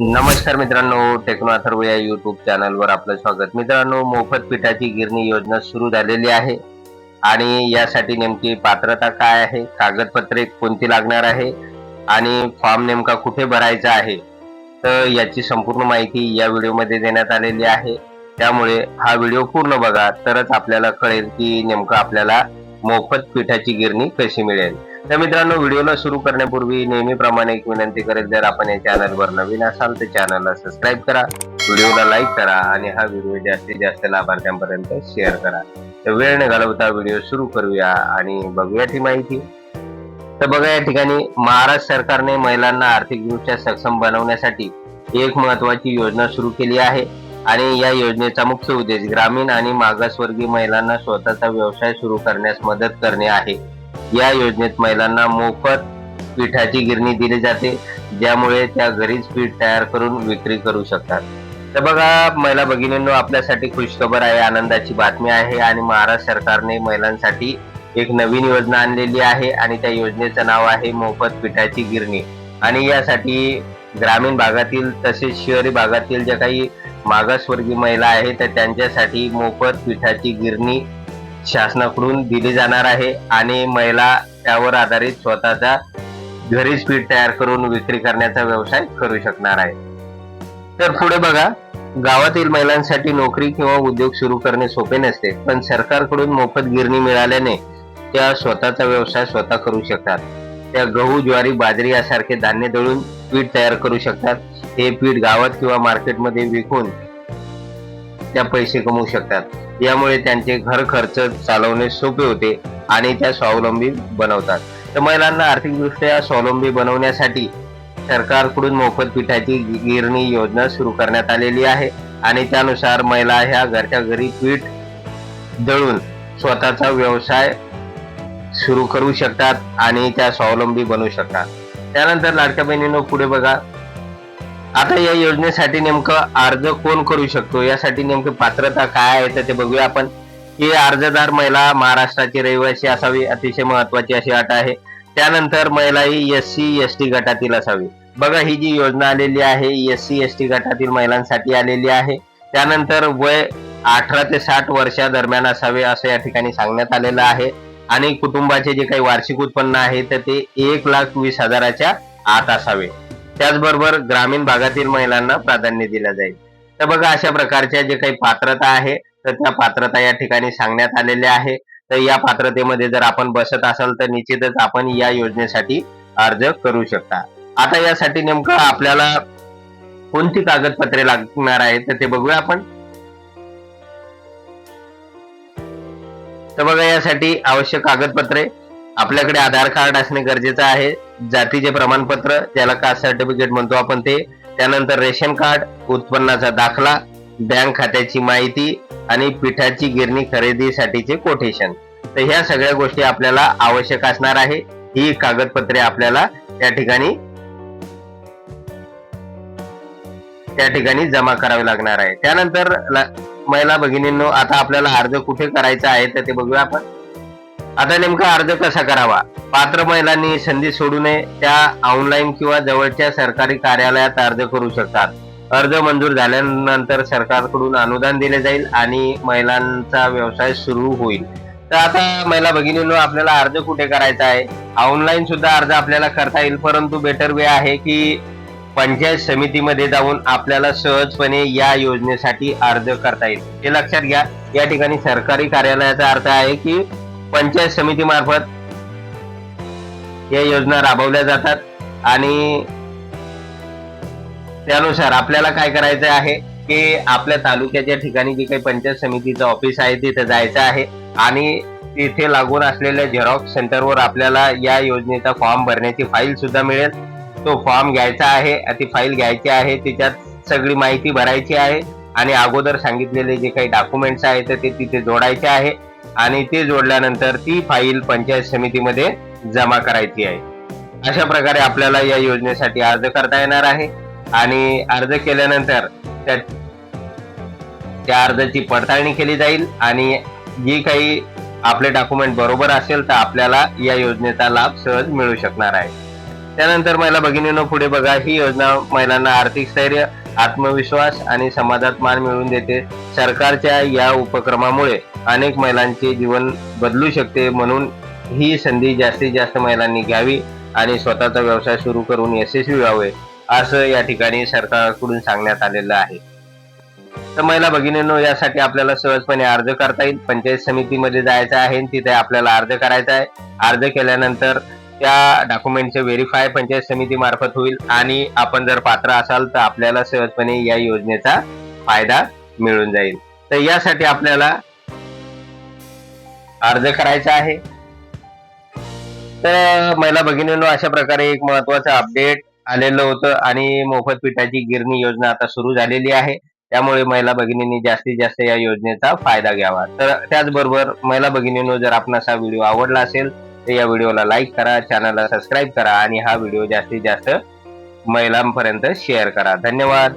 नमस्कार मित्रांनो टेक्नो अथर्व या युट्यूब चॅनलवर आपलं स्वागत. मित्रांनो मोफत पिठाची गिरणी योजना सुरू झालेली आहे. आणि यासाठी नेमकी पात्रता काय आहे कागदपत्रे कोणती लागणार आहे आणि फॉर्म नेमका कुठे भरायचा आहे तर याची संपूर्ण माहिती या व्हिडिओमध्ये देण्यात आलेली आहे. त्यामुळे हा व्हिडिओ पूर्ण बघा तरच आपल्याला कळेल की नेमकं आपल्याला मोफत पिठाची गिरणी कशी मिळेल. तर मित्रांनो व्हिडिओला सुरू करण्यापूर्वी नेहमीप्रमाणे एक विनंती करेल जर आपण या चॅनलवर नवीन असाल तर चॅनलला सबस्क्राईब करा व्हिडिओला लाईक करा आणि हा व्हिडिओ जास्तीत जास्त लाभार्थ्यांपर्यंत शेअर करा. तर वेळ न घालवता व्हिडिओ सुरू करूया आणि बघूया ती माहिती. तर बघा या ठिकाणी महाराष्ट्र सरकारने महिलांना आर्थिकदृष्ट्या सक्षम बनवण्यासाठी एक महत्वाची योजना सुरू केली आहे. आणि या योजनेचा मुख्य उद्देश ग्रामीण आणि मागासवर्गीय महिलांना स्वतःचा व्यवसाय सुरू करण्यास मदत करणे आहे. या योजनेत महिलांना मोफत पिठाची गिरणी दिली जाते ज्यामुळे त्या घरीच पीठ तयार करून विक्री करू शकतात. तर बघा महिला भगिनींनो आपल्यासाठी खुशखबर आहे आनंदाची बातमी आहे आणि महाराष्ट्र सरकारने महिलांसाठी एक नवीन योजना आणलेली आहे आणि त्या योजनेचं नाव आहे मोफत पिठाची गिरणी. आणि यासाठी ग्रामीण भागातील तसेच शहरी भागातील ज्या काही मागासवर्गीय महिला आहेत तर त्यांच्यासाठी मोफत पिठाची गिरणी शासनाकडून दिली जाणार आहे आणि महिला त्यावर आधारित स्वतःचा घरीच पीठ तयार करून विक्री करण्याचा व्यवसाय करू शकणार आहे. तर पुढे बघा गावातील महिलांसाठी नोकरी किंवा उद्योग सुरू करणे सोपे नसते पण सरकारकडून मोफत गिरणी मिळाल्याने त्या स्वतःचा व्यवसाय स्वतः करू शकतात. त्या गहू ज्वारी बाजरी यासारखे धान्य दळून पीठ तयार करू शकतात. हे पीठ गावात किंवा मार्केटमध्ये विकून त्या पैसे कमवू शकतात. यामुळे त्यांचे घर खर्च चालवणे सोपे होते आणि त्या स्वावलंबी बनवतात. तर महिलांना आर्थिकदृष्ट्या स्वावलंबी बनवण्यासाठी सरकारकडून मोफत पिठाची गिरणी योजना सुरू करण्यात आलेली आहे आणि त्यानुसार महिला ह्या घरच्या घरी पीठ दळून स्वतःचा व्यवसाय सुरू करू शकतात आणि त्या स्वावलंबी बनवू शकतात. त्यानंतर लाडक्या बहिणीनं पुढे बघा. आता या योजनेसाठी नेमकं अर्ज कोण करू शकतो? यासाठी नेमकं पात्रता काय आहे तर ते बघूया आपण. की अर्जदार महिला महाराष्ट्राची रहिवासी असावी अतिशय महत्वाची अशी अट आहे. त्यानंतर महिला ही एस सी एस टी गटातील असावी. बघा ही जी योजना आलेली आहे एस सी एस टी गटातील महिलांसाठी आलेली आहे. त्यानंतर वय अठरा ते साठ वर्षा दरम्यान असावे असं या ठिकाणी सांगण्यात आलेलं आहे. आणि कुटुंबाचे जे काही वार्षिक उत्पन्न आहे तर ते एक लाख वीस हजाराच्या आत असावे. त्याचबरोबर ग्रामीण भागातील महिलांना प्राधान्य दिलं जाईल. तर बघा अशा प्रकारच्या जे काही पात्रता आहे तर त्या पात्रता या ठिकाणी सांगण्यात आलेल्या आहे. तर या पात्रतेमध्ये जर आपण बसत असाल तर निश्चितच आपण या योजनेसाठी अर्ज करू शकता. आता यासाठी नेमकं आपल्याला कोणती कागदपत्रे लागणार आहेत तर ते बघूया आपण. तर बघा यासाठी आवश्यक कागदपत्रे. आपल्याकडे आधार कार्ड असणे गरजेचं आहे. जातीचे प्रमाणपत्र ज्याला कास्ट सर्टिफिकेट म्हणतो आपण ते. त्यानंतर रेशन कार्ड उत्पन्नाचा दाखला बँक खात्याची माहिती आणि पिठाची गिरणी खरेदीसाठीचे कोटेशन तर ह्या सगळ्या गोष्टी आपल्याला आवश्यक असणार आहे. ही कागदपत्रे आपल्याला त्या ठिकाणी त्या ठिकाणी जमा करावी लागणार आहे. त्यानंतर महिला भगिनींनो आता आपल्याला अर्ज कुठे करायचा आहे तर ते बघूया आपण. आता नेमका अर्ज कसा करावा? पात्र महिलांनी संधी सोडू नये त्या ऑनलाईन किंवा जवळच्या सरकारी कार्यालयात अर्ज करू शकतात. अर्ज मंजूर झाल्यानंतर सरकारकडून अनुदान दिले जाईल आणि महिलांचा व्यवसाय सुरू होईल. तर आता महिला भगिनींनो आपल्याला अर्ज कुठे करायचा आहे? ऑनलाईन सुद्धा अर्ज आपल्याला करता येईल परंतु बेटर वे आहे की पंचायत समितीमध्ये जाऊन आपल्याला सहजपणे या योजनेसाठी अर्ज करता येईल. हे लक्षात घ्या. या ठिकाणी सरकारी कार्यालयाचा अर्थ आहे की पंचायत समितीमार्फत या योजना राबवल्या जातात आणि त्यानुसार आपल्याला काय करायचं आहे की आपल्या तालुक्याच्या ठिकाणी जे काही पंचायत समितीचं ऑफिस आहे तिथे जायचं आहे आणि तिथे लागून असलेल्या झेरॉक्स सेंटरवर आपल्याला या योजनेचा फॉर्म भरण्याची फाईल सुद्धा मिळेल. तो फॉर्म घ्यायचा आहे ती फाईल घ्यायची आहे तिच्यात सगळी माहिती भरायची आहे आणि अगोदर सांगितलेले जे काही डॉक्युमेंट्स आहेत ते तिथे जोडायचे आहे. आणि ते जोडल्यानंतर ती फाईल पंचायत समितीमध्ये जमा करायची आहे. अशा प्रकारे आपल्याला या योजनेसाठी अर्ज करता येणार आहे आणि अर्ज केल्यानंतर त्या त्या अर्जाची पडताळणी केली जाईल आणि जी काही आपले डॉक्युमेंट बरोबर असेल तर आपल्याला या योजनेचा लाभ सहज मिळू शकणार आहे. त्यानंतर महिला भगिनीनं पुढे बघा ही योजना महिलांना आर्थिक स्थैर्य आत्मविश्वास आणि समाजात मान मिळवून देते. सरकारच्या या उपक्रमामुळे अनेक महिलांचे जीवन बदलू शकते म्हणून ही संधी जास्तीत जास्त महिलांनी घ्यावी आणि स्वतःचा व्यवसाय सुरू करून यशस्वी व्हावे असं या ठिकाणी सरकारकडून सांगण्यात आलेलं आहे. तर महिला भगिनींनो यासाठी आपल्याला सहजपणे अर्ज करता येईल. पंचायत समितीमध्ये जायचं आहे तिथे आपल्याला अर्ज करायचा आहे. अर्ज केल्यानंतर त्या डॉक्युमेंटचे व्हेरीफाय पंचायत समिती मार्फत होईल आणि आपण जर पात्र असाल तर आपल्याला सहजपणे या योजनेचा फायदा मिळून जाईल. तर यासाठी आपल्याला अर्ज करायचा आहे. तर महिला भगिनींनो अशा प्रकारे एक महत्वाचं अपडेट आलेलं होतं आणि मोफत पिठाची गिरणी योजना आता सुरू झालेली आहे. त्यामुळे महिला भगिनींनी जास्तीत जास्त या योजनेचा फायदा घ्यावा. तर त्याचबरोबर महिला भगिनींनो जर आपण असा व्हिडिओ आवडला असेल या व्हिडिओला लाईक करा चॅनलला सबस्क्राईब करा आणि हा व्हिडिओ जास्तीत जास्त महिलांपर्यंत शेअर करा. धन्यवाद.